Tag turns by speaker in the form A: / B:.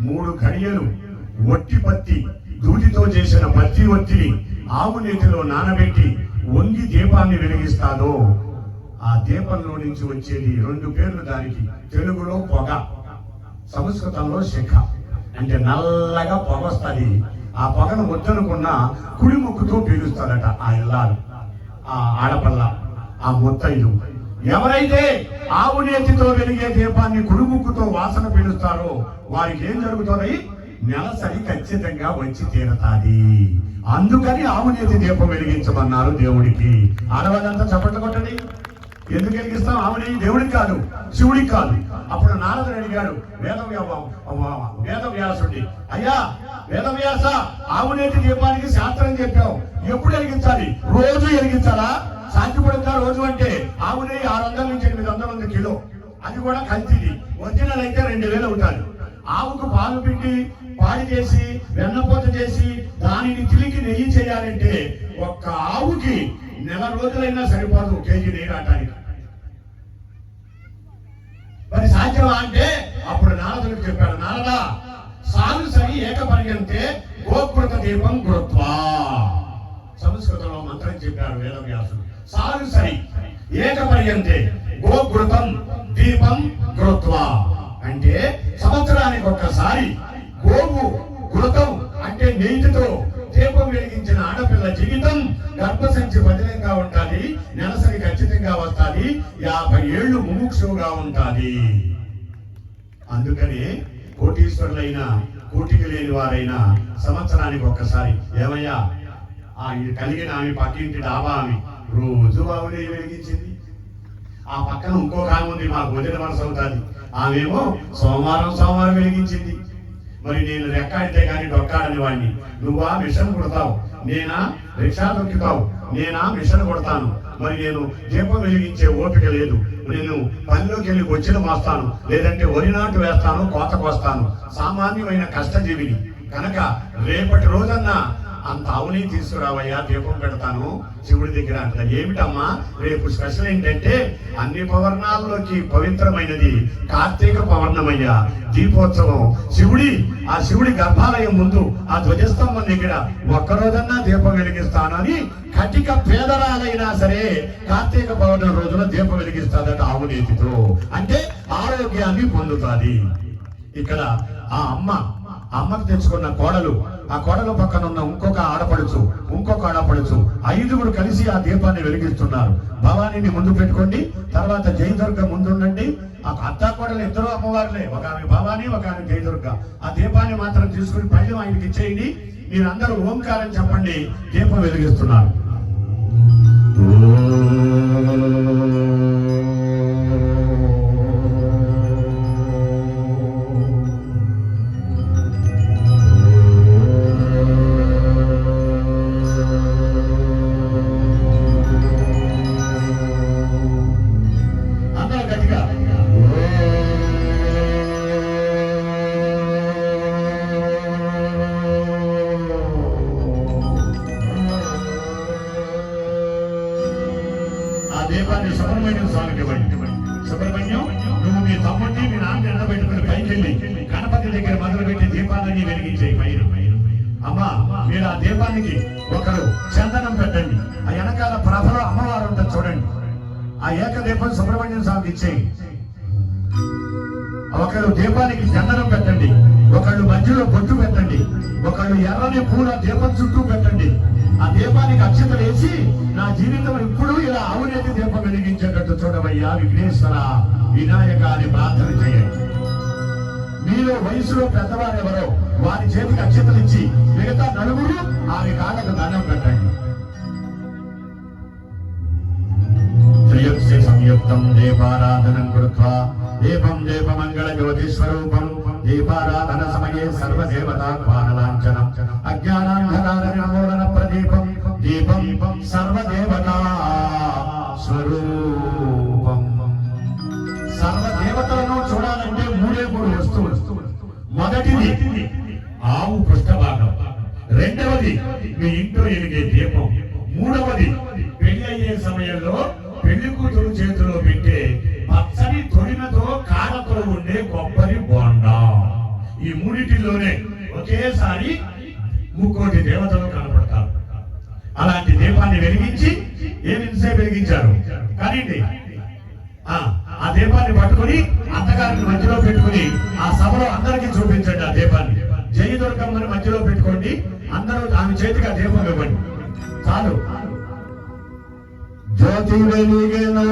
A: మూడు కడియలు ఒట్టి పత్తి దూదితో చేసిన పత్తి ఒత్తిని ఆవు నీటిలో నానబెట్టి వంగి దీపాన్ని వెలిగిస్తాదో ఆ దీపంలో నుంచి వచ్చేది రెండు పేర్లు దానికి. తెలుగులో పొగ సంస్కృతంలో శిఖ. అంటే నల్లగా పొగ వస్తుంది. ఆ పొగను వద్దనుకున్న కుడి ముక్కుతో పీలుస్తారట ఆ ఇల్లాలు ఆ ఆడపల్ల ఆ ముత్తైదు. ఎవరైతే ఆవు నేతితో వెలిగే దీపాన్ని కురుముక్కుతో వాసన పిలుస్తారో వారికి ఏం జరుగుతుంది? నెలసరి ఖచ్చితంగా వచ్చి తీరతాది. అందుకని ఆవు నేతి దీపం వెలిగించమన్నారు దేవుడికి. ఆడవాళ్ళంతా చప్పట్లు కొట్టండి. ఎందుకు వెలిగిస్తాం? ఆవుని దేవుడికి కాదు శివుడికి కాదు. అప్పుడు నారదుడు అడిగాడు వేద వేద వ్యాసుడి అయ్యా వేదవ్యాస ఆవునేటి దీపానికి శాస్త్రం చెప్పావు. ఎప్పుడు వెలిగించాలి? రోజు వెలిగించాలా? సాధ్యపడుతుందా రోజు అంటే ఆవు నెయ్యి ఆరు వందల నుంచి ఎనిమిది వందల ఉంది కిలో. అది కూడా కల్తీది. ఒరిజినల్ అయితే రెండు వేలు అవుతారు ఆవుకు పాలు పిండి పాడి చేసి వెన్నపోత చేసి దానిని తిరిగి నెయ్యి చేయాలంటే ఒక్క ఆవుకి నెల రోజులైనా సరిపోదు కేజీ నెయ్యి రావటానికి. మరి సాధ్యమా అంటే అప్పుడు నారదుడికి చెప్పాడు నారదా సాగు సరి ఏకపర్యంతే గోకృత దీపం కృత్వా. సంస్కృతంలో మంత్రం చెప్పాడు వేదవ్యాసుడు సాగు సరి ఏకపర్యంతే గోకృతం దీపం కృత్వా. అంటే సంవత్సరానికి ఒక్కసారి గోవు కృతం అంటే నీటితో దీపం వెలిగించిన ఆడపిల్ల జీవితం గర్భసంచి బదిలంగా ఉండాలి నెలసరి ఖచ్చితంగా వస్తాది యాభై ఏళ్ళు ముముక్షువుగా ఉండాలి అందుకని కోటీశ్వరులైన కోటికి లేని వారైనా సంవత్సరానికి ఒక్కసారి ఏమయ్యా? ఇది కలిగిన ఆమె పక్కింటి డాబా ఆమె. రోజు బాబుని వెలిగించింది. ఆ పక్కన ఇంకొక ఆమె ఉంది మాకు భోజన మనసు అవుతుంది. ఆమెమో సోమవారం సోమవారం వెలిగించింది. మరి నేను రెక్కాడితే కానీ డొక్కాడని వాడిని నువ్వా మిషన్ కొడతావు? నేనా రిక్షా దొక్కుతావు? నేనా మిషన్ కొడతాను? మరి నేను దీపం వెలిగించే ఓపిక లేదు. నేను పనిలోకి వెళ్ళి వచ్చిన మోస్తాను. లేదంటే వరి నాటు వేస్తాను కోతకు వస్తాను. సామాన్యమైన కష్టజీవిని. కనుక రేపటి రోజన్నా అంత ఆవుని తీసుకురావయ్యా దీపం పెడతాను శివుడి దగ్గర అంట ఏమిటమ్మా? రేపు స్పెషల్ ఏంటంటే అన్ని పవర్ణాల్లోకి పవిత్రమైనది కార్తీక పవర్ణమయ్యా. దీపోత్సవం. శివుడి ఆ శివుడి గర్భాలయం ముందు ఆ ధ్వజస్తంభం దగ్గర ఒక్కరోజన్నా దీపం వెలిగిస్తానని కటిక పేదరాలైనా సరే కార్తీక పౌర్ణమి రోజున దీపం వెలిగిస్తాదట ఆవునేతితో అంటే ఆరోగ్యాన్ని పొందుతుంది. ఇక్కడ ఆ అమ్మ అమ్మకు తెచ్చుకున్న కోడలు ఆ కోడలు పక్కన ఉన్న ఇంకొక ఆడపడుచు ఇంకొక ఆడపడుచు ఐదుగురు కలిసి ఆ దీపాన్ని వెలిగిస్తున్నారు. భవానీని ముందు పెట్టుకోండి తర్వాత జయదుర్గ ముందుండండి. ఆ అత్త కోడలు ఇద్దరు అమ్మవారులే ఒక ఆమె భవానీ ఒక ఆమె జయదుర్గ. ఆ దీపాన్ని మాత్రం తీసుకుని పళ్ళు ఆయనకి ఇచ్చేయండి. మీరందరూ ఓంకారం చెప్పండి దీపం వెలిగిస్తున్నారు. దేవాన్ని దీపాన్ని సుబ్రహ్మణ్యం స్వామికి ఇవ్వండి. సుబ్రహ్మణ్యం నువ్వు మీ తమ్ముడిని మీ నాన్న ఎండబెట్టుకుని పైకి వెళ్ళి గణపతి దగ్గర మొదలుపెట్టి దీపాలని వెలిగించే పైన. అమ్మా మీరు ఆ దీపానికి ఒకరు చందనం పెట్టండి. ఆ వెనకాల ప్రభలో అమ్మవారు ఉంటుంది చూడండి. ఆ ఏకదీపం సుబ్రహ్మణ్యం స్వామికి ఇచ్చేయి. ఒకళ్ళు దీపానికి చందనం పెట్టండి. ఒకళ్ళు మధ్యలో బొట్టు పెట్టండి. ఒకళ్ళు ఎర్రని పూల దీపం చుట్టూ పెట్టండి. ఆ దీపానికి అక్షత వేసి నా జీవితం ఇప్పుడు ఇలా ఆవునేతి దీపం వెలిగించేటట్టు చూడవయ్యా విఘ్నేశ్వర వినాయక అని ప్రార్థన చేయండి. మీలో వయసులో పెద్దవారు ఎవరో వారి చేతికి అక్షతలు ఇచ్చి మిగతా నలుగురు ఆమె కాళ్ళకు దండం పెట్టండి. త్రియుక్తి సంయుక్తం దీపారాధనం కృత్వా దీపం దీపమంగళ జ్యోతిస్వరూపం దీపారాధన సమయే సర్వదేవతా పానలాంఛనం మొదటిది ఆవు పృష్ఠభాగం. రెండవది మీ ఇంట్లో ఎలిగే దీపం. మూడవది పెళ్ళి అయ్యే సమయంలో పెళ్ళి కూతురు చేతిలో పెట్టే పచ్చని తొడిమతో కాడతో ఉండే కొబ్బరి బోండా. ఈ మూడింటిలోనే ఒకేసారి ముక్కోటి దేవతలు కనపడతారు. అలాంటి దీపాన్ని వెలిగించి ఏమి ఇంతసేపు వెలిగించారు? కానీ ఆ ఆ దీపాన్ని పట్టుకొని అత్తగారిని మధ్యలో పెట్టుకొని ఆ సభలో అందరికీ చూపించండి ఆ దీపాన్ని. జయ దుర్గమ్మని మధ్యలో పెట్టుకోండి. అందరూ ఆమె చేతికి ఆ దీపం ఇవ్వండి. చాలు.
B: జ్యోతి వెలిగెను.